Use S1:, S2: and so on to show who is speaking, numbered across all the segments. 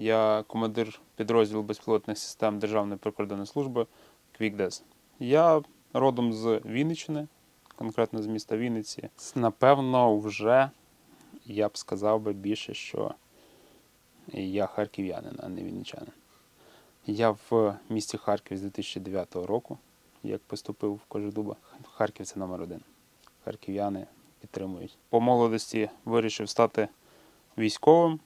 S1: Я командир підрозділу безпілотних систем Державної прикордонної служби Квікдес. Я родом з Вінниччини, конкретно з міста Вінниці. Напевно, вже я б сказав би більше, що я харків'янин, а не вінничанин. Я в місті Харків з 2009 року, як поступив в Кожедуба. Харків це номер один. Харків'яни підтримують. По молодості вирішив стати військовим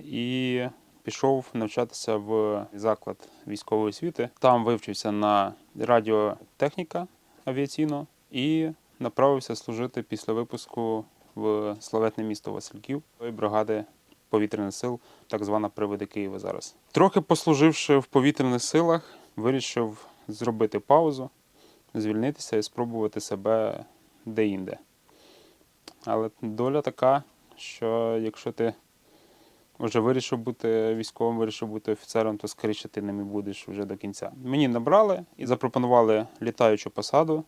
S1: і пішов навчатися в заклад військової освіти. Там вивчився на радіотехніка авіаційного і направився служити після випуску в славетне місто Васильків бригади повітряних сил, так звана Привиди Києва зараз. Трохи послуживши в повітряних силах, вирішив зробити паузу, звільнитися і спробувати себе де-інде. Але доля така, що якщо ти вже вирішив бути військовим, вирішив бути офіцером, то скоріше ти ним і будеш вже до кінця. Мені набрали і запропонували літаючу посаду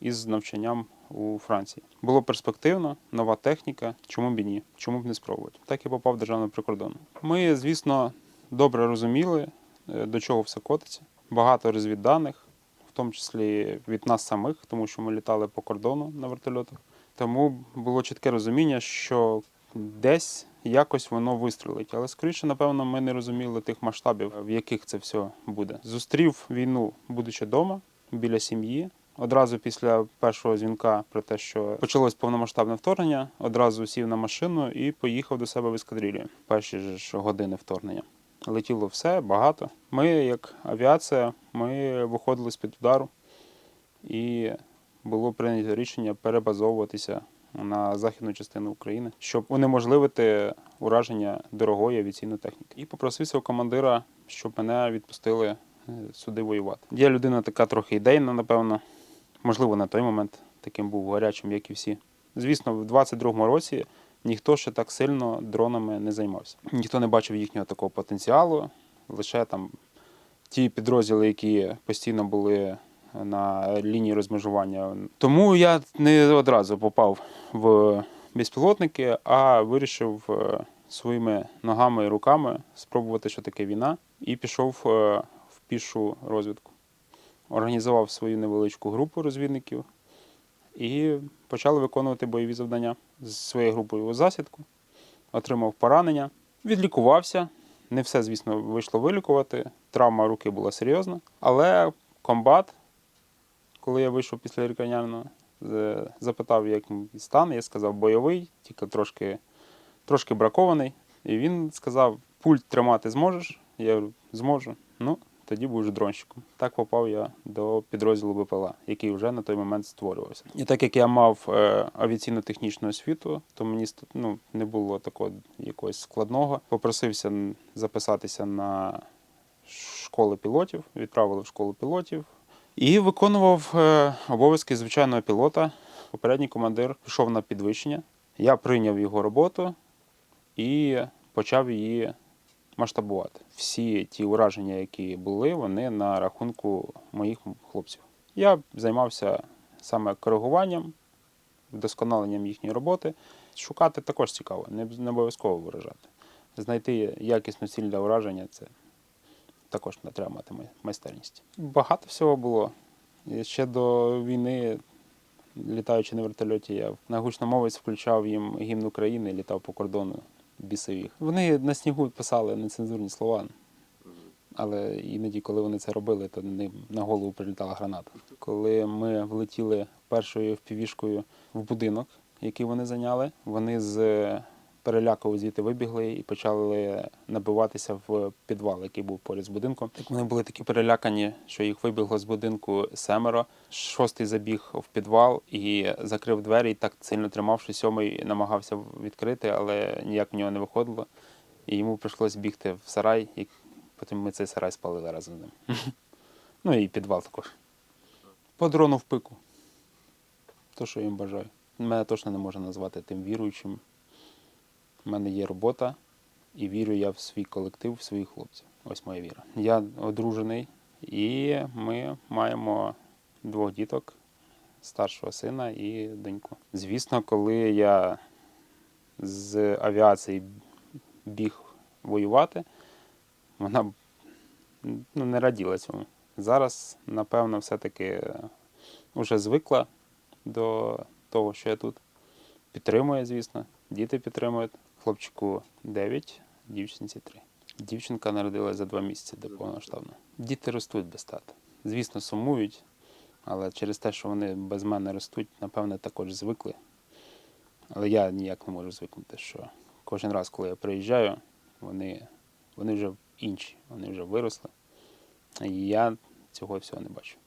S1: із навчанням у Франції. Було перспективно, нова техніка. Чому б і ні? Чому б не спробувати? Так я попав в державний прикордон. Ми, звісно, добре розуміли, е, до чого все котиться. Багато розвідданих, в тому числі від нас самих, тому що ми літали по кордону на вертольотах. Тому було чітке розуміння, що десь якось воно вистрілить. Але скоріше, напевно, ми не розуміли тих масштабів, в яких це все буде. Зустрів війну, будучи вдома, біля сім'ї. Одразу після першого дзвінка про те, що почалось повномасштабне вторгнення, одразу сів на машину і поїхав до себе в ескадрилію. Перші ж години вторгнення. Летіло все, багато. Ми, як авіація, ми виходили з-під удару, і було прийнято рішення перебазовуватися на західну частину України, щоб унеможливити ураження дорогої авіаційної техніки. І попросився у командира, щоб мене відпустили е, сюди воювати. Я людина така трохи ідейна, напевно. Можливо, на той момент таким був гарячим, як і всі. Звісно, в 22-му році ніхто ще так сильно дронами не займався. Ніхто не бачив їхнього такого потенціалу. Лише там ті підрозділи, які постійно були на лінії розмежування. Тому я не одразу попав в безпілотники, а вирішив е, своїми ногами і руками спробувати, що таке війна, і пішов е, в пішу розвідку. Організував свою невеличку групу розвідників і почали виконувати бойові завдання з своєю групою у засідку, отримав поранення, відлікувався. Не все, звісно, вийшло вилікувати. Травма руки була серйозна, але комбат, коли я вийшов після лікарняного, запитав, як стан. Я сказав, бойовий, тільки трошки, трошки бракований. І він сказав: пульт тримати зможеш? Я говорю, зможу. Ну, тоді будеш дронщиком. Так попав я до підрозділу БПЛА, який вже на той момент створювався. І так як я мав е, авіаційно-технічну освіту, то мені ну, не було такого якогось складного. Попросився записатися на школи пілотів, відправили в школу пілотів і виконував е, обов'язки звичайного пілота. Попередній командир пішов на підвищення. Я прийняв його роботу і почав її масштабувати. Всі ті ураження, які були, вони на рахунку моїх хлопців. Я займався саме коригуванням, вдосконаленням їхньої роботи. Шукати також цікаво, не, обов'язково виражати. Знайти якісну ціль для ураження це також не треба мати майстерність. Багато всього було. І ще до війни, літаючи на вертольоті, я на гучномовець включав їм гімн України, літав по кордону бісив їх. Вони на снігу писали нецензурні слова. Але іноді, коли вони це робили, то ним на голову прилітала граната. Коли ми влетіли першою впівішкою в будинок, який вони зайняли, вони з переляку звідти вибігли і почали набиватися в підвал, який був поряд з будинком. Так вони були такі перелякані, що їх вибігло з будинку семеро. Шостий забіг в підвал і закрив двері, і так сильно тримав, що сьомий намагався відкрити, але ніяк в нього не виходило. І йому прийшлось бігти в сарай, і потім ми цей сарай спалили разом з ним. Ну і підвал також. По дрону в пику. То, що їм бажаю. Мене точно не можна назвати тим віруючим. У мене є робота, і вірю я в свій колектив, в своїх хлопців. Ось моя віра. Я одружений, і ми маємо двох діток, старшого сина і доньку. Звісно, коли я з авіації біг воювати, вона ну, не раділа цьому. Зараз, напевно, все-таки вже звикла до того, що я тут. Підтримує, звісно. Діти підтримують. Хлопчику 9, дівчинці 3. Дівчинка народилась за два місяці до повноштабного. Діти ростуть без тата. Звісно, сумують, але через те, що вони без мене ростуть, напевне, також звикли. Але я ніяк не можу звикнути, що кожен раз, коли я приїжджаю, вони, вони вже інші, вони вже виросли. І я цього всього не бачу.